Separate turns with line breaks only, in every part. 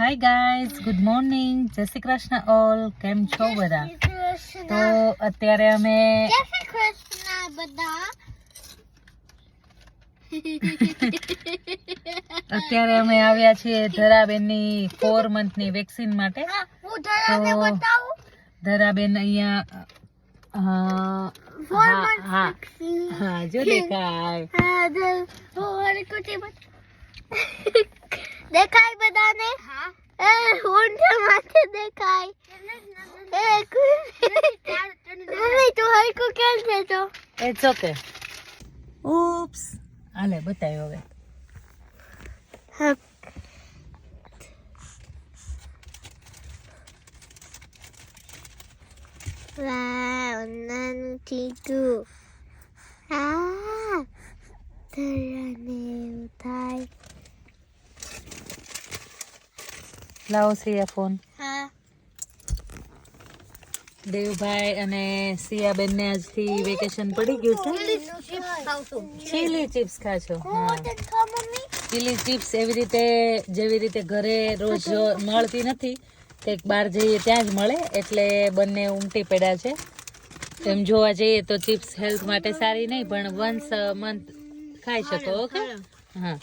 Hi guys good morning જય Shri Krishna all કેમ છો બધા? તો અત્યારે અમે અત્યારે અમે આવ્યા છીએ ધરાબેનની ફોર મંથની વેક્સિન માટે. તો- ધરાબેન અહીંયા હા હા જો દેખાય.
હા, હું દેખાય બધાને? એ ઊંટ માથે દેખાય. એ કુ- મમ્મી તું હરકું કેમ છે તો?
It's okay. ઉપ્સ. આલે બતાવ્યો હવે.
વાવ નાનું ચીકુ આ ધરાને એવું થાય
લાવો સિયા ફોન? દેવભાઈ અને સિયાબેન ને આજથી વેકેશન પડી ગયું છે. ચીલી ચિપ્સ ખાશો ચીલી ચિપ્સ એવી રીતે જેવી રીતે ઘરે રોજ મળતી નથી કંઈક બહાર જઈએ ત્યાં જ મળે એટલે બંને ઉમટી પડ્યા છે. એમ જોવા જઈએ તો ચિપ્સ હેલ્થ માટે સારી નહીં પણ વન્સ મંથ ખાઈ શકો ઓકે? હા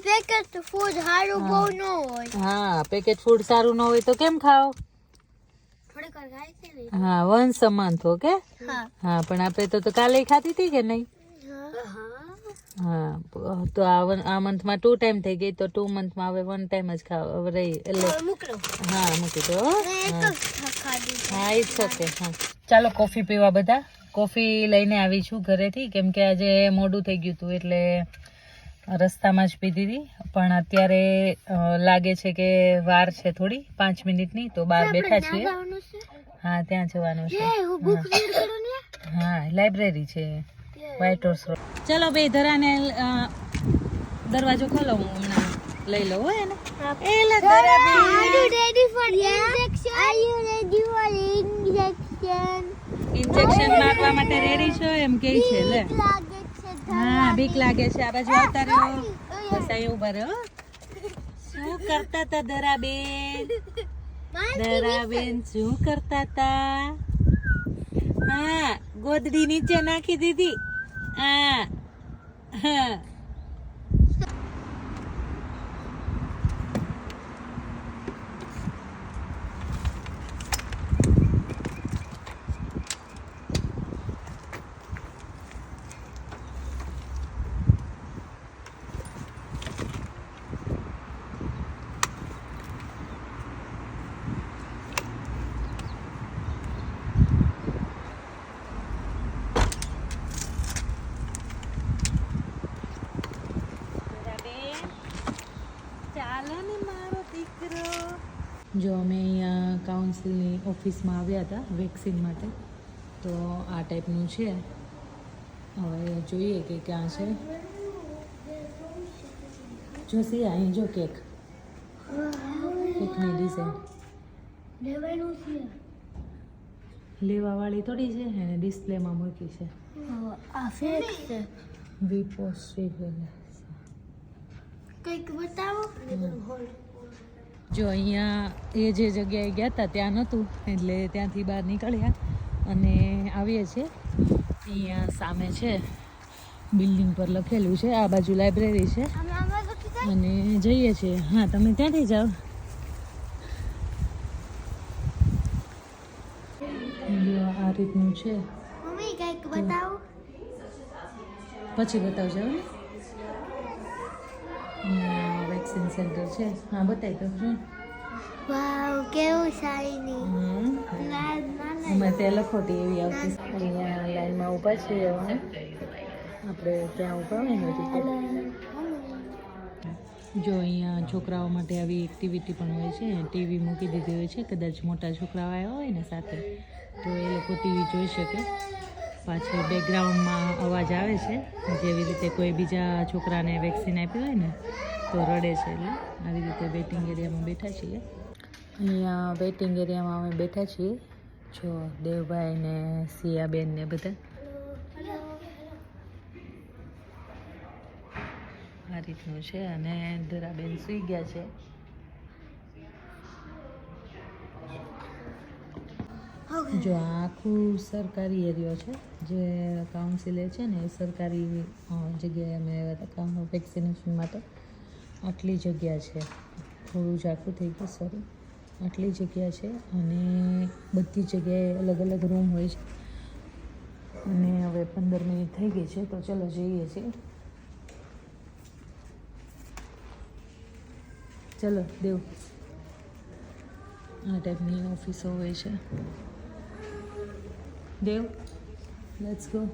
પેકેટ ફૂડ સારું બહુ ન હોય.
હા પેકેટ ફૂડ સારું ન હોય તો કેમ ખાઓ? હા વન સમાન મંથ ઓકે?
હા.
પણ આપણે તો તો કાલે ખાધી હતી કે નહીં? હા. તો આ આ મંથમાં ટુ ટાઈમ થઈ ગઈ તો ટુ મંથમાં હવે વન ટાઈમ જ ખાવ રહી એટલે હા મૂકી દો હો.
એ તો
ઇટ્સ ઓકે હા. ચાલો કોફી પીવા બધા. કોફી લઈને આવી છું ઘરેથી કેમ કે આજે મોડું થઈ ગયું હતું એટલે રસ્તામાં જ પીધી હતી પણ અત્યારે લાગે છે કે વાર છે થોડી પાંચ મિનિટની તો બહાર બેઠા છીએ. હા ત્યાં જવાનું છે.
હું રીડ ને
લાઇબ્રેરી છે. વ્હાઇટ હોર્સ રોડ ચલો બે ધરાને દરવાજો ખોલો હું હમણાં લઈ લઉં હો એને. એલા ધરા.
Are you ready for injection? Are you ready for injection?
Injection મારવા માટે રેડી છો? એમ કે છે લે.
છે
હા બીક લાગે છે. આ બાજુ આવતા રહ્યો બસ અહીં ઊભા રહ્યો શું કરતા તા દરાબેન? દરાબેન શું કરતા તા હા ગોદડી નીચે નાખી દીધી. હા હા ચાલો ને દીકરો જો અમે અહીંયા કાઉન્સિલની ઓફિસમાં આવ્યા હતા વેક્સિન માટે. તો આ ટાઈપનું છે. હવે જોઈએ કે ક્યાં છે. જો સિયા અહીં જો કેક. કેકની ડિઝાઇન લેવાવાળી થોડી છે એને ડિસ્પ્લેમાં મૂકી છે.
આ ફેક છે.
વી પોસ્ટ
કંઈક બતાવો.
જો અહીંયા એ જે જગ્યાએ ગયા હતા ત્યાં નહોતું, એટલે ત્યાંથી બહાર નીકળ્યા અને આવીએ છીએ. અહીંયા સામે છે, બિલ્ડિંગ પર લખેલું છે, આ બાજુ લાઇબ્રેરી છે. અને જઈએ છીએ. હા, તમે ત્યાંથી જાઓ. આ રીતનું છે. પછી બતાવજો. ને વેક્સિન સેન્ટર છે. હા બતાવી દઉં છું
વાવ કેવું ના
એમાં ત્યાં લખોટી એવી આવતી. અહીંયા લાઈનમાં ઊભા છીએ અમે. આપણે ત્યાં ઊભા હોય ને જો અહીંયા છોકરાઓ માટે આવી એક્ટિવિટી પણ હોય છે. ટીવી મૂકી દીધી હોય છે. કદાચ મોટા છોકરાઓ આવ્યા હોય ને સાથે. તો એ લોકો ટીવી જોઈ શકે. પાછળ બેકગ્રાઉન્ડમાં અવાજ આવે છે. જેવી રીતે કોઈ બીજા છોકરાને વેક્સિન આપી હોય ને, તો રડે છે એટલે આવી રીતે વેઇટિંગ એરિયામાં બેઠા છીએ. અહીંયા વેઇટિંગ એરિયામાં અમે બેઠા છીએ. જો દેવભાઈ ને સિયાબેન ને બધા. આ રીતનું છે. અને ધરાબેન સૂઈ ગયા છે. જો આખું સરકારી એરિયો છે, જે કાઉન્સિલે છે ને, એ સરકારી જગ્યાએ અમે આવ્યા હતા વેક્સિનેશન માટે. આટલી જગ્યા છે. થોડું ઝાખું થઈ ગયું સોરી આટલી જગ્યા છે અને બધી જગ્યાએ અલગ અલગ રૂમ હોય છે. અને હવે પંદર મિનિટ થઈ ગઈ છે, તો ચલો જઈએ છીએ. ચલો, દેવ. આ ટાઈપની ઓફિસો હોય છે. દેવ લેટ્સ ગો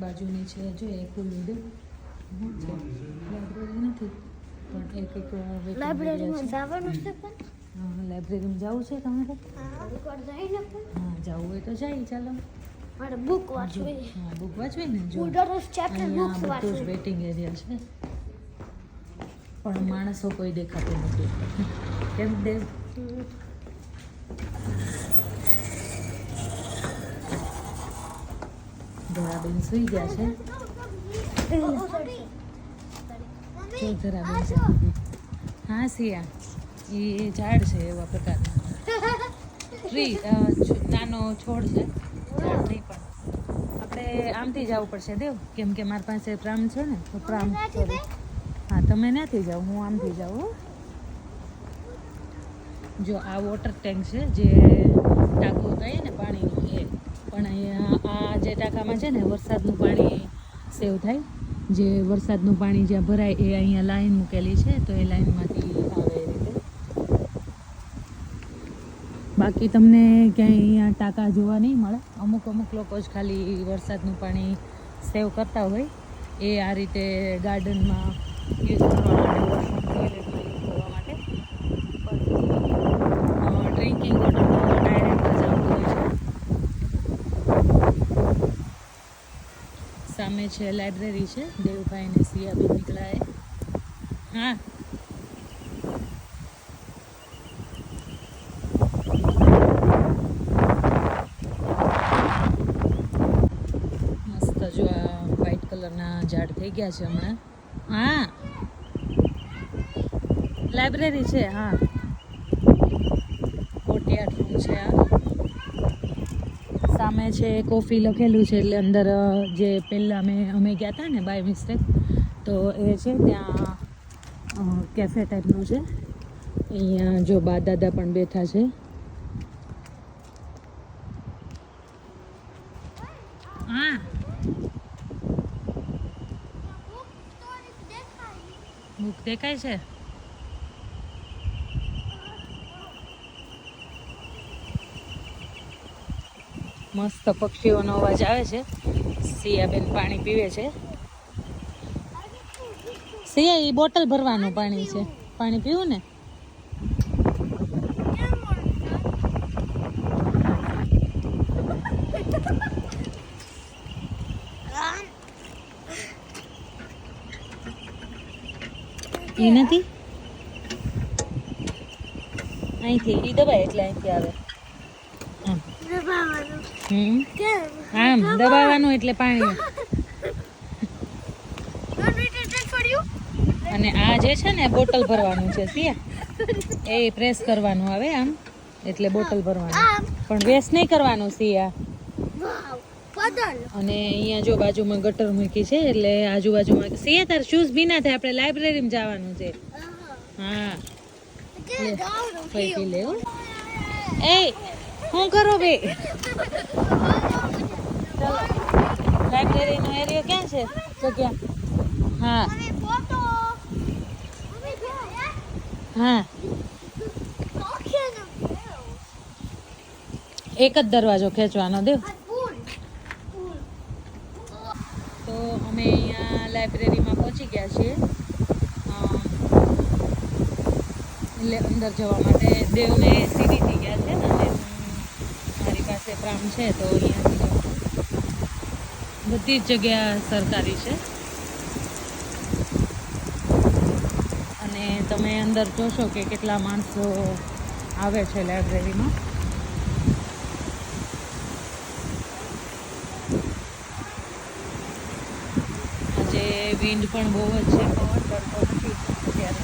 બાજુની છે જો એ ખુલ્લું દેવ છે. લાઇબ્રેરી નથી. પણ એક એક
લાઇબ્રેરીમાં જવાનું છે પણ?
લાઇબ્રેરીમાં જવું છે તમારે?
હા
જવું હોય તો જાય ચાલો.
મારે બુક વાંચવી
હા બુક વાંચવી ને? જો.
દરરોજ ચેપ્ટર વાંચું
વેઇટિંગ એરિયા છે. પણ માણસો કોઈ દેખાતું નથી. કેમ દેવ. ધરાબેન સુઈ ગયા છે. જો ધરાબેન હા સિયા. એ ઝાડ છે એવા પ્રકારના. ટ્રી નાનો છોડ છે. ઝાડ નહીં પણ. આપણે આમથી જવું પડશે દેવ. કેમ કે મારી પાસે પ્રામ છે ને તો પ્રામ. હા તમે નથી જાઓ હું આમથી જાઉં હો. જો આ વોટર ટેન્ક છે, જે ટાંકો કહીએ ને પાણીનો એ પણ આ જે ટાંકામાં છે ને વરસાદનું પાણી સેવ થાય. જે વરસાદનું પાણી જ્યાં ભરાય એ અહીંયા લાઈન મૂકેલી છે, તો એ લાઈનમાંથી આવે બાકી તમને ક્યાંય અહીંયા ટાંકા જોવા નહીં મળે. અમુક અમુક લોકો જ ખાલી વરસાદનું પાણી સેવ કરતા હોય. એ આ રીતે ગાર્ડનમાં યુઝ કરવા માટે વોશરૂમ ટોયલેટમાં યુઝ કરવા માટે ડ્રિંકિંગ વોટર તો ડાયરેક્ટ જ આવતું હોય છે સામે છે, લાઇબ્રેરી છે. દેવભાઈ ને સિયાબેન નીકળાય. હા. મસ્ત જો આ વ્હાઈટ કલરના ઝાડ થઈ ગયા છે હમણાં. હા. લાઇબ્રેરી છે, હા કોર્ટયાર્ડ રૂમ છે આ સામે છે, કોફી લખેલું છે, એટલે અંદર જે પહેલાં અમે અમે ગયા હતા ને બાય મિસ્ટેક તો એ છે ત્યાં કેફે ટાઈપનું છે. અહીંયા જો બા દાદા પણ બેઠા છે. હા. બુક દેખાય છે? મસ્ત પક્ષીઓનો અવાજ આવે છે. સિયાબેન પાણી પીવે છે. સિયા એ બોટલ ભરવાનું પાણી છે. પાણી પીવું ને? એ નથી? અહીંથી એ દબાય એટલે અહીંથી આવે આમ
દબાવવાનું.
હમ
કેમ?
આમ દબાવવાનું એટલે પાણી? અને આ જે છે ને બોટલ ભરવાનું છે સિયા એ પ્રેસ કરવાનું આવે આમ એટલે બોટલ ભરવાનું. પણ વેસ્ટ નહીં કરવાનું સિયા અને અહીંયા જો બાજુમાં ગટર મૂકી છે એટલે આજુબાજુમાં સિયા તાર શૂઝ ભીના થાય આપણે લાઇબ્રેરીમાં જવાનું છે. હા.
કે
લે.
ગાવડું
કઈ પી
પીયું.
લે હો. એ શું કરો બે? લાઇબ્રેરીનો એરિયો ક્યાં છે? જગ્યા? હા. હા? એક જ દરવાજો ખેંચવાનો દેવ. તો અમે અહીંયા લાઇબ્રેરીમાં પહોંચી ગયા છીએ. એટલે અંદર જવા માટે દેવને સીડીથી ગયા છે. પાસે પ્રામ છે તો અહીંયા બધી જ જગ્યા સરકારી છે. અને તમે અંદર જોશો કે કેટલા માણસો આવે છે લાઇબ્રેરીમાં. આજે વિન્ડ પણ બહુ જ છે. પવન તડકો નથી અત્યારે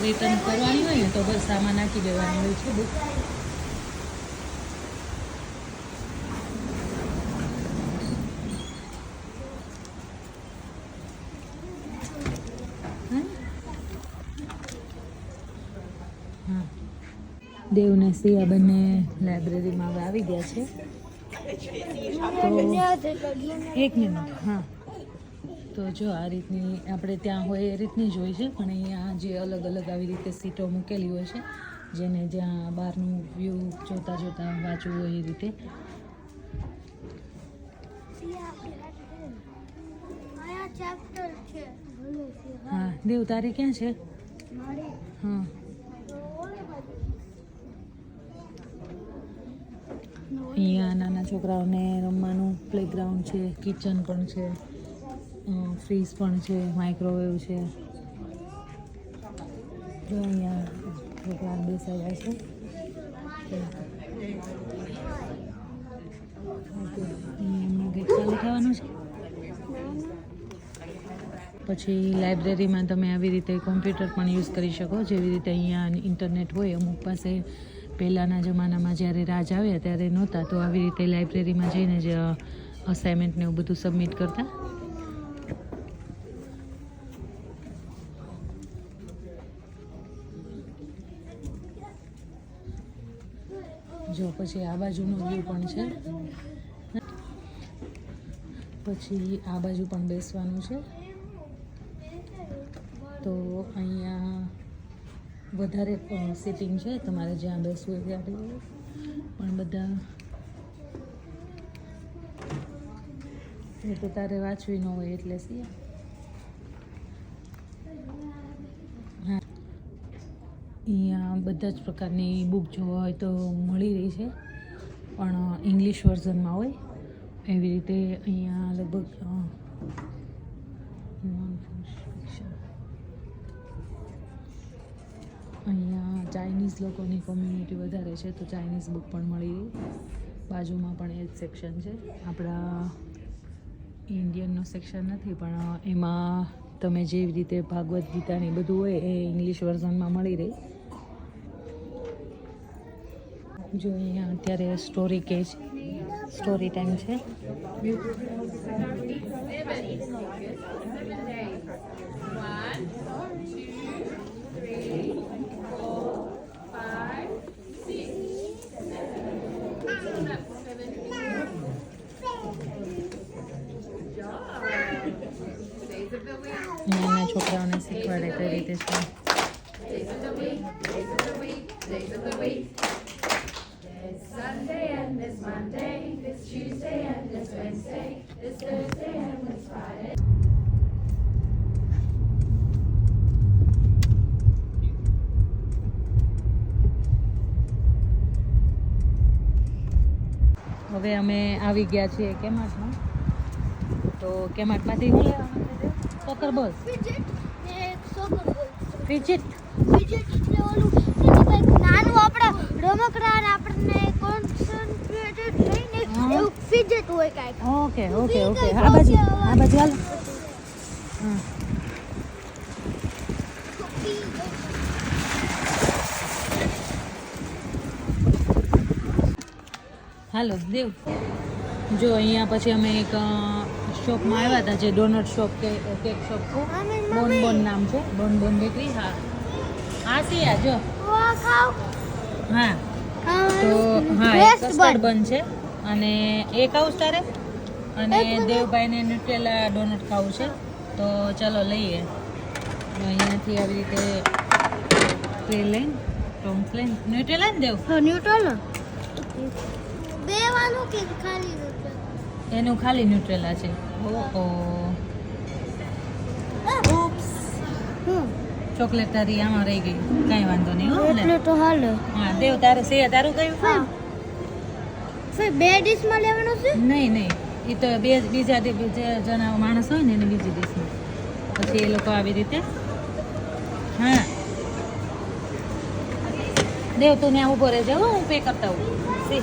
રિટર્ન કરવાની હોય ને તો બસ આમાં નાખી દેવાની હોય છે બુક દેવ ને સિયા બંને લાઇબ્રેરીમાં હવે આવી ગયા છે. એક મિનિટ હા. તો જો આ રીતની આપણે ત્યાં હોય એ રીતની જ હોય છે પણ અહીંયા જે અલગ અલગ આવી રીતે સીટો મૂકેલી હોય છે જેને જ્યાં બહારનું વ્યૂ જોતા જોતા વાંચવું હોય એ રીતે. હા દેવ તારી ક્યાં છે? હા. અહીંયા નાના છોકરાઓને રમવાનું પ્લેગ્રાઉન્ડ છે કિચન પણ છે. ફ્રીઝ પણ છે માઇક્રોવેવ છે. અહીંયા છોકરા છે. ચાલુ થવાનું છે? પછી લાઇબ્રેરીમાં તમે આવી રીતે કોમ્પ્યુટર પણ યુઝ કરી શકો. જેવી રીતે અહીંયા ઇન્ટરનેટ હોય, અમુક પાસે પહેલાંના જમાનામાં જ્યારે રાજ આવ્યા ત્યારે નહોતા, તો આવી રીતે લાઇબ્રેરીમાં જઈને જ અસાઇનમેન્ટ ને એવું બધું સબમિટ કરતા. પછી આ બાજુનો વ્યૂ પણ છે. પછી આ બાજુ પણ બેસવાનું છે. તો અહીંયા વધારે સિટિંગ છે. તમારે જ્યાં બેસવું હોય ત્યાં પણ બધા એ તો તારે વાંચવી ન હોય એટલે સી અહીંયા બધા જ પ્રકારની બુક જોવા હોય તો મળી રહી છે. પણ ઇંગ્લિશ વર્ઝનમાં હોય. એવી રીતે અહીંયા લગભગ અહીંયા ચાઇનીઝ લોકોની કોમ્યુનિટી વધારે છે તો ચાઇનીઝ બુક પણ મળી રહી. બાજુમાં પણ એ જ સેક્શન છે. આપણા ઇન્ડિયનનો સેક્શન નથી, પણ એમાં તમે જેવી રીતે ભાગવદ્ ગીતાની બધું હોય એ ઇંગ્લિશ વર્ઝનમાં મળી રહી. જો અહીંયા અત્યારે સ્ટોરી કે છે સ્ટોરી ટાઈમ છે. નાના છોકરાઓને શીખવાડે કઈ રીતે છે. હવે અમે આવી ગયા છીએ કેમાર્ટમાં તો કેમાર્ટમાંથી શું લેવાનું
સોકર બોલ
ફિજિટ
ફિજિટ એટલે ઓલું નાનું આપણા રમકડા આપણને કોન્સન્ટ્રેટેડ થઈને એવું ફિજિટ હોય કાંઈક.
ઓકે ઓકે ઓકે આ બાજુ આ બાજુ હાલ. હા. હાલો દેવ. જો અહીંયા પછી અમે એક શોપમાં આવ્યા હતા જે ડોનટ શોપ કે કેક શોપ બોન બોન નામ છે બોન બોન બેકરી. હા. હા સિયા જો. હા. તો હા એક કસ્ટર્ડ બન. છે. અને એક આવું તારે અને દેવભાઈને ન્યુટેલા ડોનટ ખાવું છે. તો ચાલો લઈએ. તો અહીંયાથી આવી રીતે તે લઈને ટોમ્સ લઈને ન્યુટેલા ને દેવ?
હા ન્યુટ્રલ બે વાનું કે ખાલી ન્યુટ્રેલા
એનું ખાલી ન્યુટ્રેલા છે. ઓહો.
ઓપ્સ
ચોકલેટ તારી આમાં રહી ગઈ. કાંઈ વાંધો નહીં હો
એટલે તો હાલ.
હા દેવ તારે સે તારું કયું?
હા. ફરી બે ડીશમાં લેવાનું છે?
નહીં નહીં. એ તો બે બીજા બીજા જણા માણસ હોય ને એને બીજી ડીશમાં. પછી એ લોકો આવી રીતે. હા. દેવ તું ત્યાં ઊભો રહેજે હો હું પે કરતા હું સી.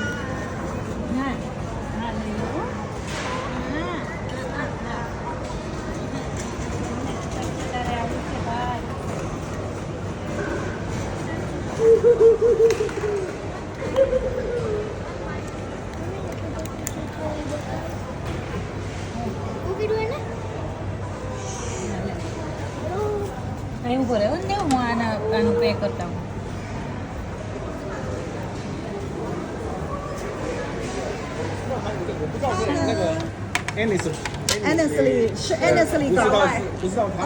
Honestly, honestly,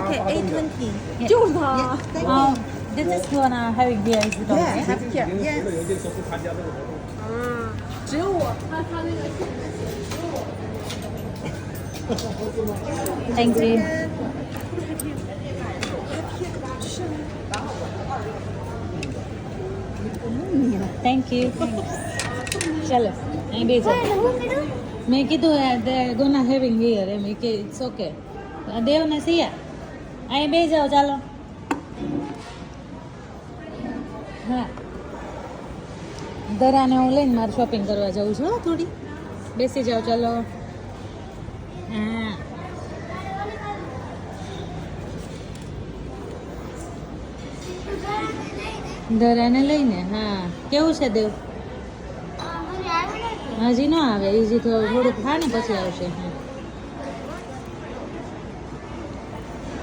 Okay,
eight
twenty.
eight
的。
twenty.
Yeah.
you.
Um, this gonna have a year.
Yeah.
因为
you. Thank you. चलो મેં કીધું દે ગોના હેવિંગ હિયર એમ કે ઇટ્સ ઓકે દેવ ને સિયા. અહીં બે જાઓ, ચાલો. હા. દરાને હું લઈને મારે શોપિંગ કરવા જાઉં છું થોડી. બેસી જાઓ, ચાલો. હા. દરાને લઈને, હા. કેવું છે, દેવ? હજી ન આવે હજી થોડુંક ખા ને પછી આવશે.